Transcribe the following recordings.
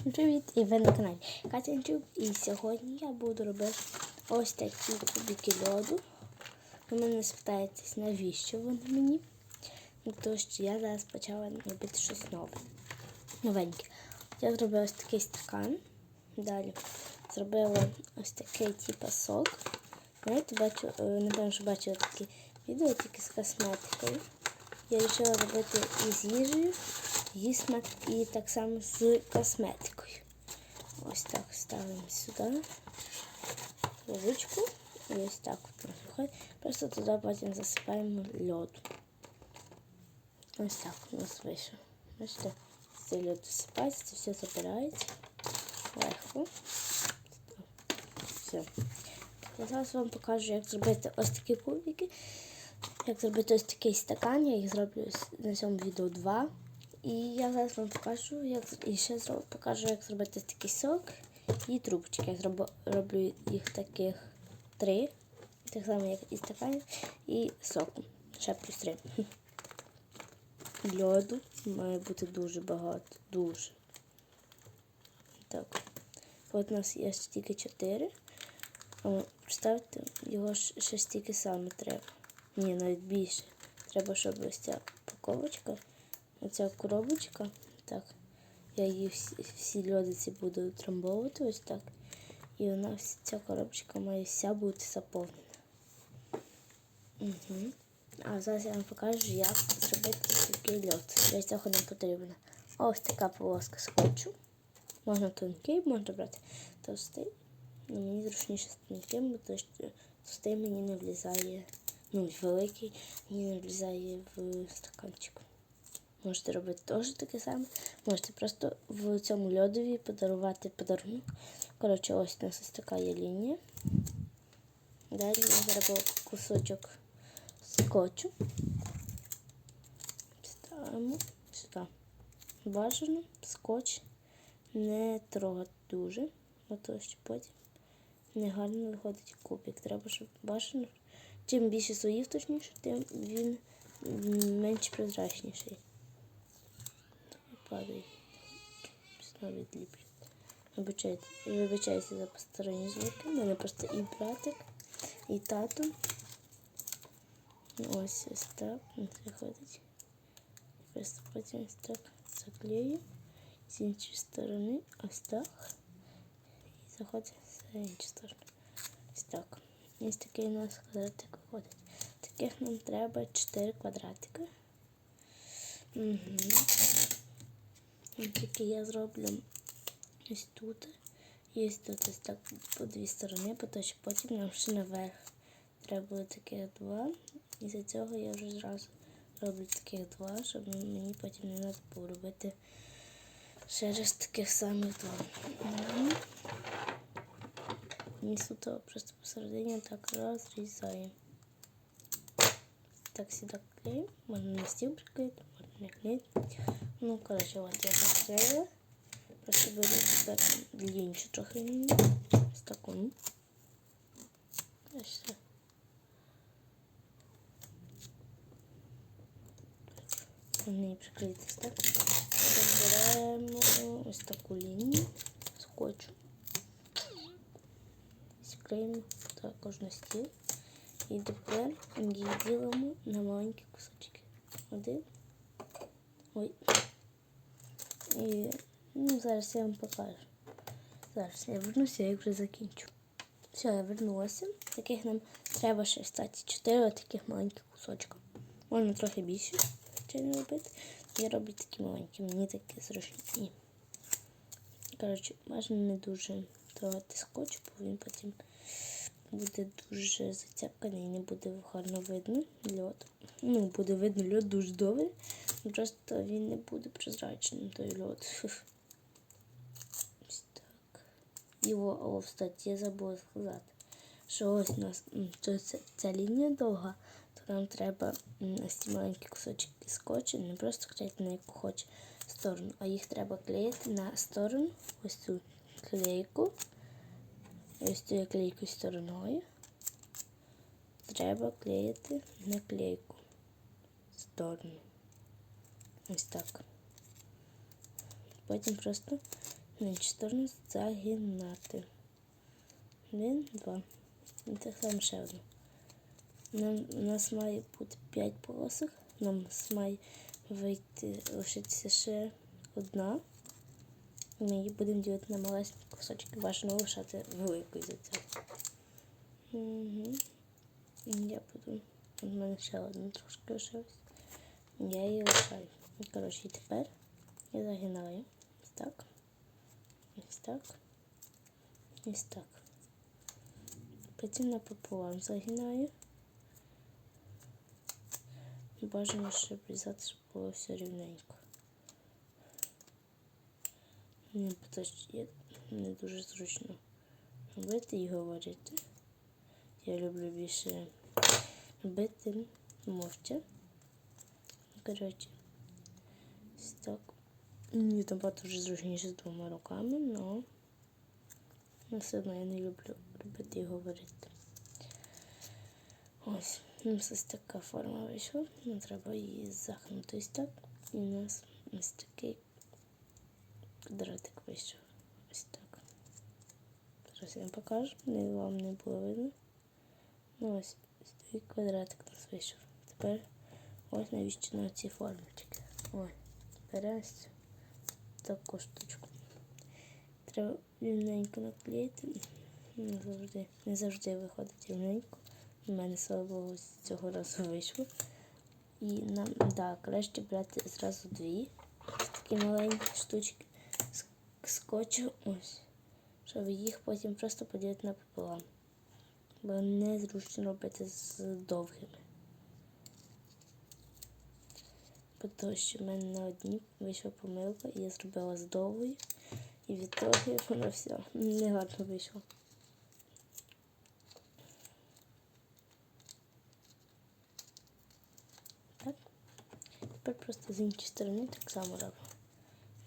Всім привіт! І ви на каналі Катянчук. І сьогодні я буду робити ось такі кубики льоду. Ви мене спитаєтесь, навіщо вони мені? Ну, Тому що я зараз почала робити щось нове. Новеньке. Я зробила ось такий стакан. Далі зробила ось такий типу сок. Знаєте, бачу, е, напевно, що бачила такі відео тільки з косметикою. Я вирішила робити і з їжею, і, смак, і так само з косметикою. Ось так ставимо сюди ручку і ось так от виходить. Просто туди потім засипаємо льоду. Ось так у нас вийшло. Бачите, цей льод засипається, це все забирається легко. Все. Я зараз вам покажу, як зробити ось такі кубики. Як зробити ось такий стакан, я їх зроблю на цьому відео два. І я зараз вам покажу, як і ще покажу, як зробити такий сок і трубочки. Я зроб, роблю їх таких три. Так само, як і стакан, і соку. Ще плюс три. Льоду має бути дуже багато. Дуже. Так. От у нас є тільки чотири. Представте, його ще стільки саме треба. Ні, навіть більше. Треба, щоб ось ця упаковочка, оця коробочка, так, я її всі, всі льодиці буду утрамбовувати ось так. І вона ця коробочка має вся бути заповнена. Угу. А зараз я вам покажу, як зробити такий льод. Для цього нам потрібна ось така полоска скотчу. Можна тонкий, можна брати товстий. Ну, мені зручніше з тонким, бо товстий мені не влізає ну, великий і влізає в стаканчик. Можете робити теж таке саме. Можете просто в цьому льодові подарувати подарунок. Коротше, ось у нас ось така є лінія. Далі я зробила кусочок скотчу. Ставимо сюди. Бажано скотч не трогати дуже, бо то потім негарно виходить кубик. Треба, щоб бажано Чим більше слоїв, точніше, тим він менш прозрачніший. Падає. Знову відліплю. Вибачайте за посторонні звуки. У мене просто і братик, і тато. Ось ось так. Виходить. Просто потім так заклею. З іншої сторони ось так. І заходить з іншої сторони. Ось так. Ось такий у нас квадратик виходить. Таких нам треба 4 квадратики. Угу. Тільки я зроблю ось тут. І ось тут ось так по дві сторони, що потім нам ще наверх треба буде таких два. І за цього я вже зразу роблю таких два, щоб мені потім не треба було робити ще раз таких самих два. Угу. Несу то просто посередині так розрізаємо. Так сюди клею. Можна на стіл приклеїти, можна не клеїти. Ну, коротше, от я заклеїла. Просто беру тепер длинніше трохи лінію. Ось таку. Ось все. Не приклеїтись, так? Беремо ось таку лінію скотчу клеїмо також на стіл. І тепер її ділимо на маленькі кусочки. Один. Ой. І ну, зараз я вам покажу. Зараз я вернуся, я вже закінчу. Все, я вернулася. Таких нам треба ще стати 4 таких маленьких кусочка. Можна трохи більше не робити. Я роблю такі маленькі, мені такі зручні. Коротше, можна не дуже трогати скотч, бо він потім буде дуже зацепканий і не буде гарно видно льод. Ну, буде видно льод дуже добре. Просто він не буде прозрачним той льод. Ось так. Його, о, кстати, я забула сказати, що ось у нас то ця, ця лінія довга, то нам треба ці маленькі кусочки скотчу не просто клеїти на яку хоче сторону, а їх треба клеїти на сторону ось цю клейку. Ось цією клейкою стороною треба клеїти наклейку сторону. Ось так. Потім просто на 14 загинати. Один, два. І так само ще одну. Нам, у нас має бути 5 полосок. Нам має вийти лишитися ще одна. Ми її будемо ділити на малесенькі кусочки. Бажано лишати великою за це. Угу. Я буду. У мене ще одна трошки лишилась. Я її лишаю. Коротше, тепер я загинаю. Ось так. Ось так. Ось так. Потім напополам загинаю. Бажано ще обрізати, щоб було все рівненько. Тому є не дуже зручно робити і говорити. Я люблю більше робити мовча. Коротше, ось так. Мені там багато вже зручніше з двома руками, але все одно я не люблю робити і говорити. Ось, у нас ось така форма вийшла. Нам треба її захнути ось так. І у нас ось такий квадратик вийшов. Ось так. Зараз я вам покажу, не вам не було видно. Ну ось такий квадратик нас вийшов. Тепер ось навіщо на ці формочки. Ось, беремо ось таку штучку. Треба рівненько наклеїти. Не завжди, не завжди виходить рівненько. У мене слава Богу, цього разу вийшло. І нам да, краще брати зразу дві такі маленькі штучки з скотчу, ось, щоб їх потім просто поділити напополам. Бо незручно робити з довгими. Тому що в мене на одній вийшла помилка, і я зробила з довгою, і від того воно все не гарно вийшло. Так. Тепер просто з іншої сторони так само робимо.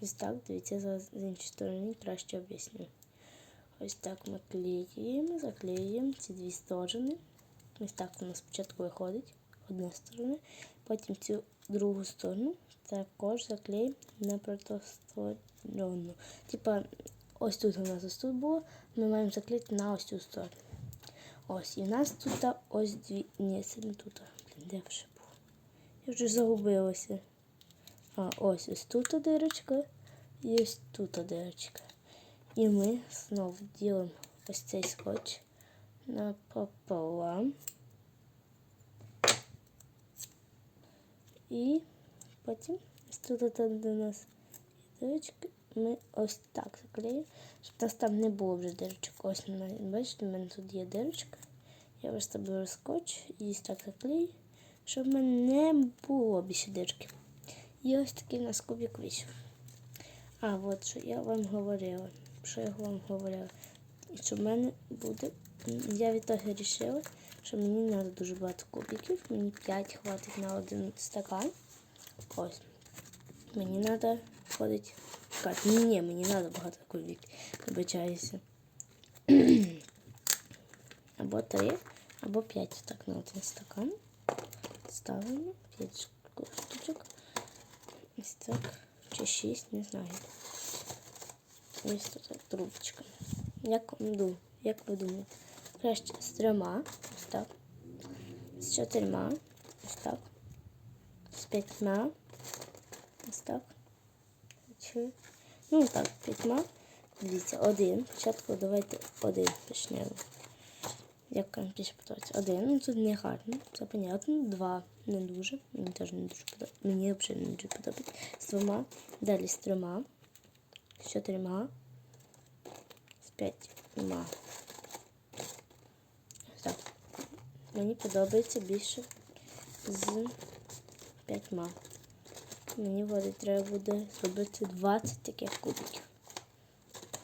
Ось так, дивіться, з іншої сторони краще об'ясню. Ось так ми клеїмо, заклеюємо ці дві сторони. Ось так нас спочатку виходить одна сторона, потім цю другу сторону також заклеїмо на протисторонню. Типа, ось тут у нас ось тут було, ми маємо заклеїти на ось цю сторону. Ось, і в нас тут ось дві. Ні, це не тут. Блін, де вже було? Я вже загубилася. А, ось ось тут дирочка і ось тут дирочка. І ми знову ділимо ось цей скотч напополам. І потім ось тут де нас є дирочки, ми ось так заклеїмо, щоб у нас там не було вже дирочок. Ось бачите, в мене тут є дирочка. Я ось беру скотч і так заклею, щоб в мене не було більше дирки. І ось такий у нас кубик вийшов. А, от що я вам говорила. Що я вам говорила? Що в мене буде. Я від того вирішила, що мені не треба дуже багато кубиків. Мені 5 хватить на один стакан. Ось. Мені треба входить. Ні, ні, мені треба багато кубиків. Вибачаюся. або 3, або 5 так на один стакан. Ставимо 5 штучок. Ось так. Чи 6, не знаю. Ось тут трубочка. Як, ну, як ви думаєте? Краще з трьома, ось так. З чотирма, ось так. З п'ятьма, ось так. Чи... Ну так, п'ятьма. Дивіться, один. Спочатку давайте один почнемо. Як вам більше подобається? Один, ну тут не гарно, це понятно. Два не дуже. Мені теж не дуже подобається. Мені взагалі не дуже подобається. З двома, далі з трьома, з чотирма, з п'ятьма. Так. Мені подобається більше з п'ятьма. Мені виходить, треба буде зробити 20 таких кубиків.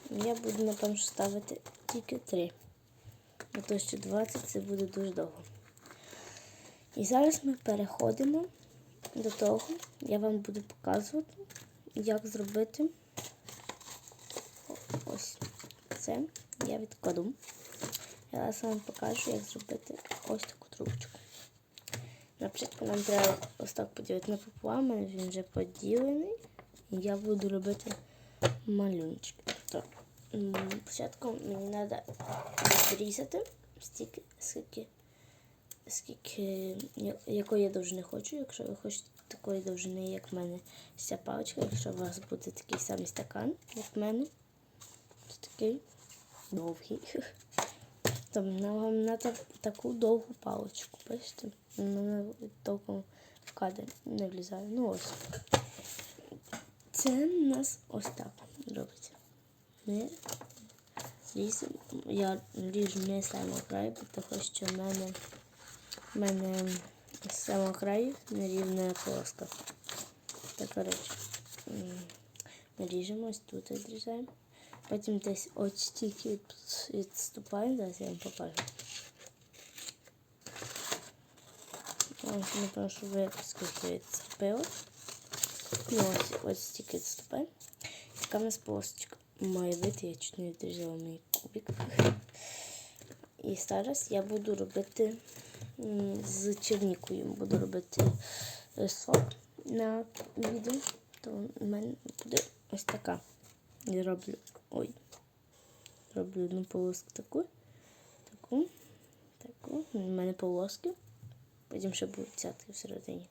Я буду, напевно, ставити тільки 3. А то що 20 це буде дуже довго. І зараз ми переходимо до того, я вам буду показувати, як зробити ось це. Я відкладу. Я вам покажу, як зробити ось таку трубочку. Наприклад, нам треба ось так поділити на пополам, він вже поділений. І я буду робити малюнчики. То м, спочатку мені треба відрізати стільки, скільки, скільки якої я довжини хочу. Якщо ви хочете такої довжини, як в мене ця паличка, якщо у вас буде такий самий стакан, як в мене, то такий довгий. То нам на таку довгу паличку, бачите? Вона толком в кадр не влізає. Ну ось. Це у нас ось так робиться. Ми різемо. Я ріжу не з самого краю, тому що в мене, в мене з самого краю нерівна полоска. Так, коротше, ріжемо, ось тут відрізаємо. Потім десь от стільки відступаємо, зараз я вам покажу. Ось, напевно, що ви скільки відступили. Ну, ось, ось стільки відступаємо. Така в нас полосочка має бути, я чуть не відрізала мій кубик. І зараз я буду робити з чернікою. Буду робити е, сок на відео. То в мене буде ось така. Я роблю. Ой. Роблю одну полоску таку. Таку. Таку. У мене полоски. Потім ще будуть цятки всередині.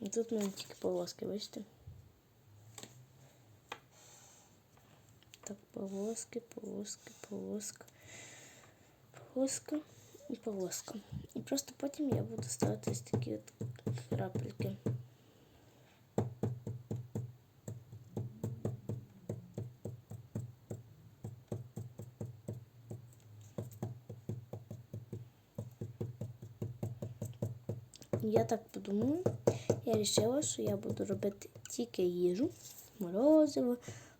І тут в мене тільки полоски, бачите? Так, полоски, полоски, полоска, полоска і полоска. І просто потім я буду ставити ось такі от крапельки. Я так подумала, я вирішила, що я буду робити тільки їжу, морозиво,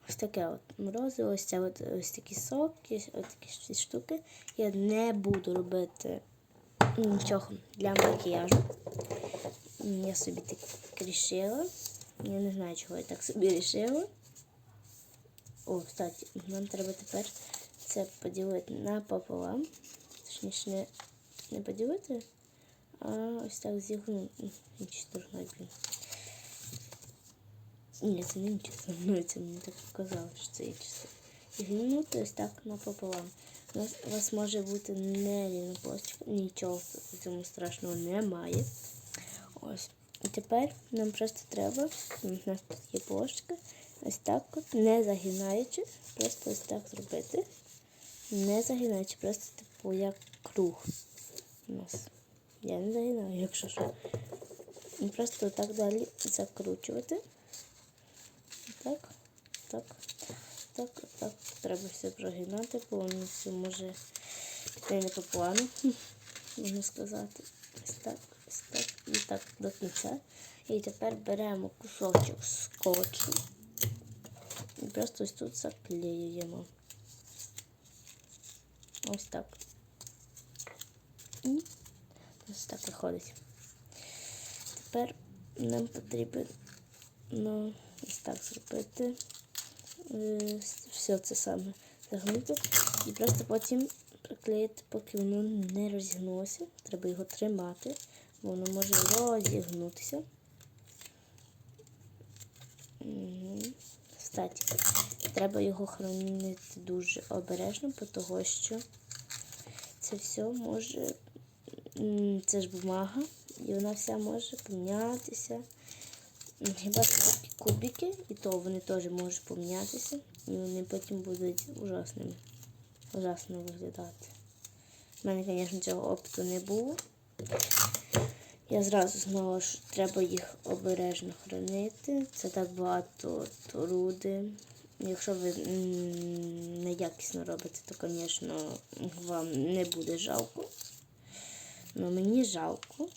ось таке от морозиво, ось це от, ось такі соки, ось такі штуки. Я не буду робити нічого для макіяжу. Я собі так рішила. Я не знаю, чого я так собі рішила. О, кстати, нам треба тепер це поділити напополам. Точніше, не, не поділити, а ось так зігнути. Ні, це не нічого мною, це мені так показало, що це є число. Зігнути ось так напополам. У нас- У вас може бути не нерівна площадка, нічого в цьому страшного немає. Ось. І тепер нам просто треба, у нас тут є площадка, ось так от, не загинаючи, просто ось так зробити. Не загинаючи, просто типу як круг у нас. Я не загинаю, якщо що. І просто так далі закручувати. Так, так, так, так. Треба все прогинати, повністю може піти не по плану, можна сказати. Ось так, ось так і так до кінця. І тепер беремо кусочок скотчу і просто ось тут заклеюємо. Ось так. І ось так виходить. Тепер нам потрібно ось так зробити. Е, Все це саме загнути. І просто потім приклеїти, поки воно не розігнулося. Треба його тримати, бо воно може розігнутися. Кстати, треба його хранити дуже обережно, того що це все може. Це ж бумага, і вона вся може помінятися. Хіба такі кубики, і то вони теж можуть помінятися, і вони потім будуть ужасними. Ужасно виглядати. У мене, звісно, цього опиту не було. Я зразу знала, що треба їх обережно хранити. Це так багато труди. Якщо ви неякісно робите, то, звісно, вам не буде жалко. Ну мені жалко,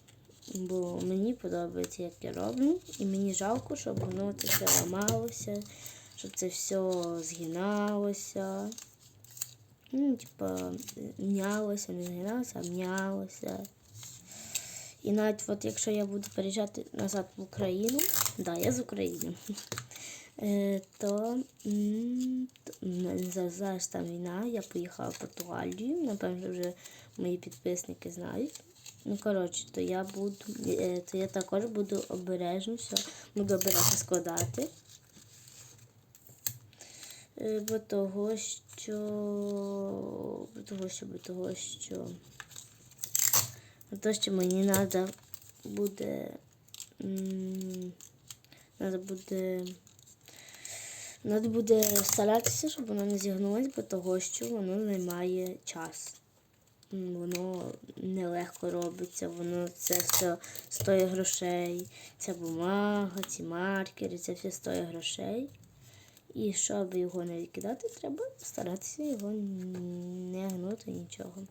бо мені подобається, як я роблю. І мені жалко, щоб воно це все ламалося, щоб це все згиналося. Ну, типа, м'ялося, не згиналося, а м'ялося. І навіть от якщо я буду переїжджати назад в Україну, да, я з України, е, то зараз там війна, я поїхала в Португалію, напевно, вже мої підписники знають. Ну, коротше, то я буду, е, то я також буду обережно все, буду обережно складати. Е, Бо того, що. Бо того, що, бо того, що. Бо того, що мені треба буде. Треба буде. Треба буде старатися, щоб воно не зігнулося, бо того, що воно займає час. Воно нелегко робиться, воно це все стоїть грошей. Ця бумага, ці маркери, це все стоїть грошей. І щоб його не відкидати, треба старатися його не гнути нічого.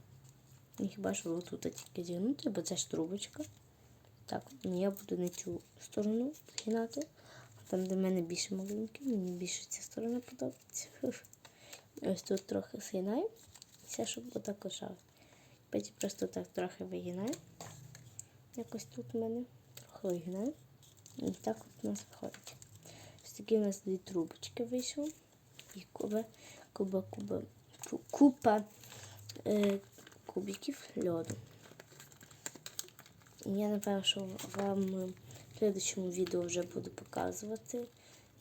І хіба що отут тільки зігнути, бо це ж трубочка. Так, я буду на цю сторону згинати. Там, де в мене більше маленький, мені більше ця сторона подобається. Ось тут трохи згинаю. Все, щоб отак лишалось. Потім просто так трохи вигинаю. Якось тут в мене трохи вигинаю. І так от у нас виходить. Ось такі у нас дві трубочки вийшло. І куба, куба, куба, купа е, кубиків льоду. Я напевно, що вам в слідчому відео вже буду показувати,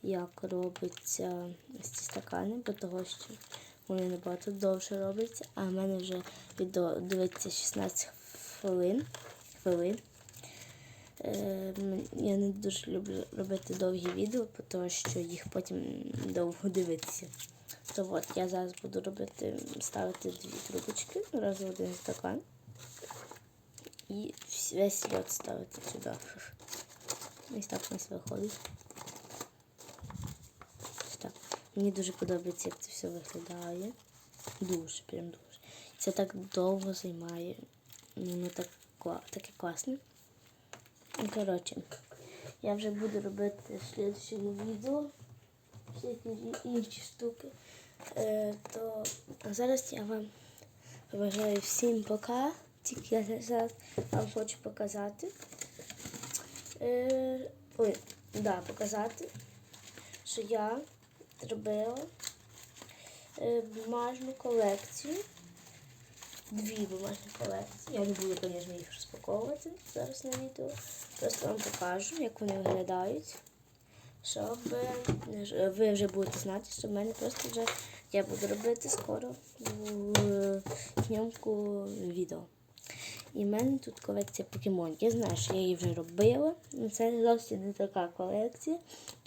як робиться ці стакани, бо того, що вони набагато довше робляться, а в мене вже відео дивиться 16 хвилин. хвилин. Е, Я не дуже люблю робити довгі відео, тому що їх потім довго дивитися. То от я зараз буду робити, ставити дві трубочки раз в один стакан. І весь льод ставити сюди. Ось так у нас виходить. Мені дуже подобається, як це все виглядає. Дуже, прям дуже. Це так довго займає. Воно так, таке класне. Ну, коротше, я вже буду робити в слідчому відео всякі інші штуки. Е, то а зараз я вам бажаю всім пока. Тільки я зараз вам хочу показати. Е, ой, да, показати, що я зробила е, бумажну колекцію. Дві бумажні колекції. Я не буду, звісно, їх розпаковувати зараз на відео. Просто вам покажу, як вони виглядають. Щоб е, ви вже будете знати, що в мене просто вже я буду робити скоро в зйомку відео. І в мене тут колекція покемонів. Я знаю, що я її вже робила. Це зовсім не така колекція.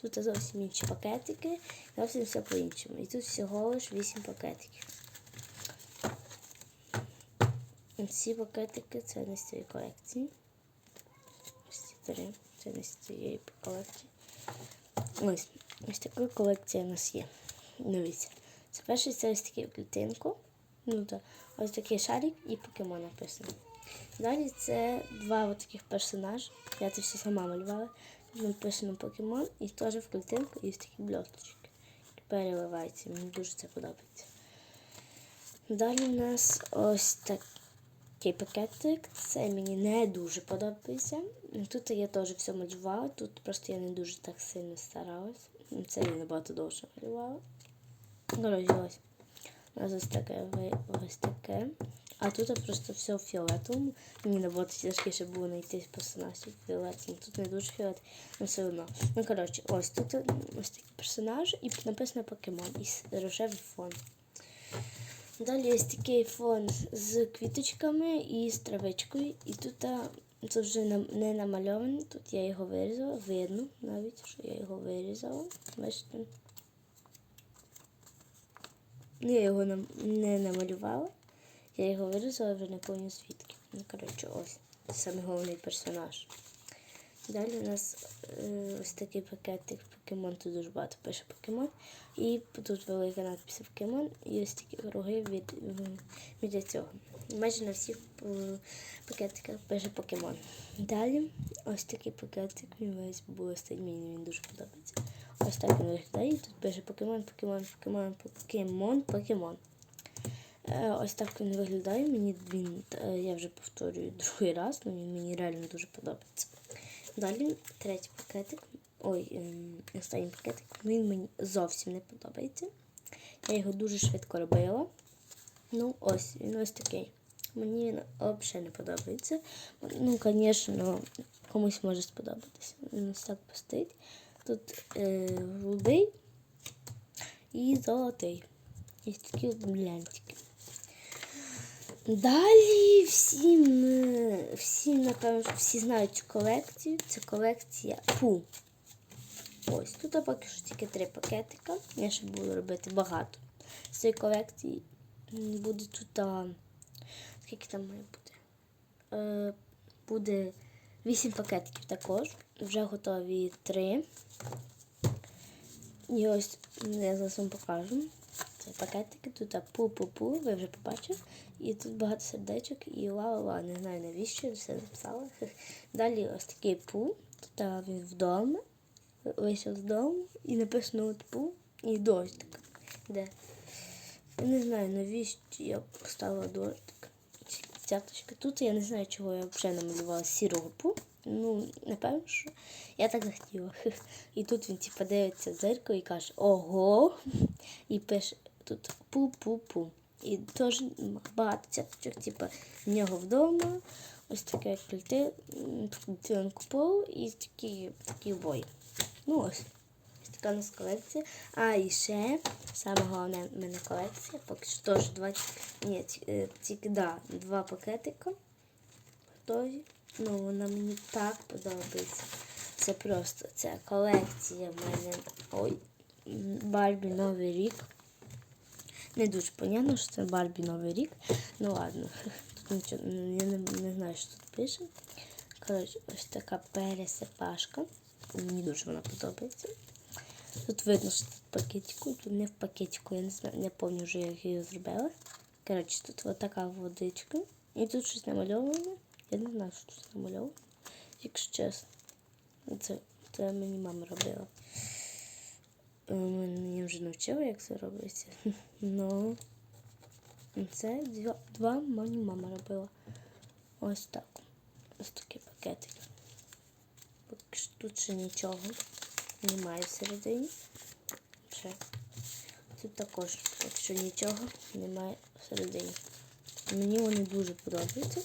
Тут зовсім інші пакетики, зовсім все по-іншому. І тут всього лиш 8 пакетиків. Ці пакетики це не з цієї колекції. Ось ці три. Це не з цієї колекції. Ось, ось така колекція у нас є. Дивіться. Це перший це ось такий клітинку. Ну так, ось такий шарик і покемон написано. Далі це два таких персонажі. Я це все сама малювала. Тут написано покемон і теж в клітинку ось такі блісточки. Переливається. Мені дуже це подобається. Далі у нас ось такий пакетик. Це мені не дуже подобається. Тут я теж все малювала. Тут просто я не дуже так сильно старалась. Це я набагато довше малювала. Коротше, ось. У нас ось таке, ось таке. А тут просто все в фіолетовому. Мені набагато тяжкіше було знайти персонажів фіолетовому. Тут не дуже фіолет, але все одно. Ну, коротше, ось тут ось такі персонажі і написано покемон із рожевий фон. Далі ось такий фон з квіточками і з травичкою. І тут це вже не намальовано. Тут я його вирізала. Видно навіть, що я його вирізала. Бачите? Ну, Я його не намалювала. Я його вирізала вже не повні звідки. Ну, коротше, ось. Саме головний персонаж. Далі у нас е, ось такий пакетик покемон, тут дуже багато пише покемон. І тут велика надпись покемон і ось такі круги від, від цього. Майже на всіх е, пакетиках пише покемон. Далі ось такий пакетик, він весь блистить, мені він дуже подобається. Ось так він виглядає. Тут пише покемон, покемон, покемон, покемон, покемон. Е, Ось так він виглядає. Мені він, е, я вже повторюю другий раз, але він мені реально дуже подобається. Далі третій пакетик. Ой, ем, останній пакетик. Він мені зовсім не подобається. Я його дуже швидко робила. Ну, ось, він ось такий. Мені він взагалі не подобається. Ну, звісно, комусь може сподобатися. Він ось так постить. Тут е, голубий і золотий. І такі блянтики. Далі всім, всім, напевно, всі знають цю колекцію. Це колекція Пу. Ось тут поки що тільки три пакетика. Я ще буду робити багато. З цієї колекції буде тут. А, скільки там має бути? Е, буде 8 пакетиків також. Вже готові 3. І ось я зараз вам покажу. Це пакетики, тут пу-пу-пу, ви вже побачили. І тут багато сердечок і ла-ла-ла. Не знаю навіщо все записала. Далі ось такий пу. Тут він вдома. Вийшов з дому і написано от пу і дощик. Де? Я не знаю, навіщо я поставила. Чи Цяточка. Тут я не знаю, чого я взагалі намалювала сірого пу. Ну, напевно, що я так захотіла. І тут він типу, дивиться дзеркало і каже Ого! І пише тут пу-пу-пу. І теж багато цяточок, типу, в нього вдома. Ось таке кільти, він купив і такі, такі бої. Ну ось. Ось така у нас колекція. А і ще саме головне в мене колекція. Поки що теж два ні, е, тільки да, два пакетика. Готові. Ну, вона мені так подобається. Це просто це колекція в мене. Ой, Барбі Новий рік. Не дуже понятно, що це Барбі Новий рік. Ну ладно, тут нічого, я не, не знаю, що тут пише. Коротше, ось така пересипашка. Мені дуже вона подобається. Тут видно, що тут в пакетику, тут не в пакетику, я не знаю, не пам'ятаю вже, як її зробила. Коротше, тут ось така водичка. І тут щось намальоване. Я не знаю, що тут намальовано. Якщо чесно. Це, це мені мама робила. Е, Мені вже навчила, як це робиться. Ну, це два, мені мама робила. Ось так. Ось такі пакетики. Тут ще нічого немає всередині. Ще. Тут також поки що нічого немає всередині. Мені вони дуже подобаються.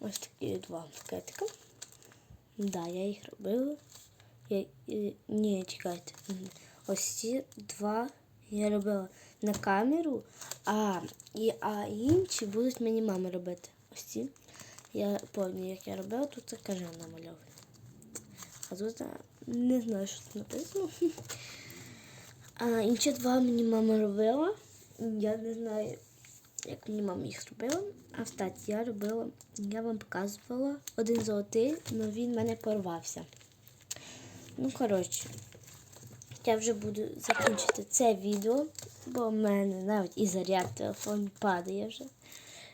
Ось такі два пакетика. Да, я їх робила. Я, е, ні, чекайте. Ось ці два я робила на камеру, а, і, а інші будуть мені мама робити. Ось ці. Я пам'ятаю, як я робила, тут це кажан намальований. А тут не знаю, що тут написано. А інші два мені мама робила. Я не знаю, як мені мама їх зробила. А встать, я робила, я вам показувала один золотий, але він в мене порвався. Ну, коротше, я вже буду закінчити це відео, бо в мене навіть і заряд телефон падає вже.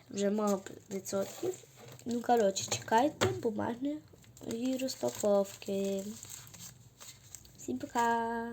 Вже мало відсотків. Ну, коротше, чекайте бумажної розпаковки. Всім пока!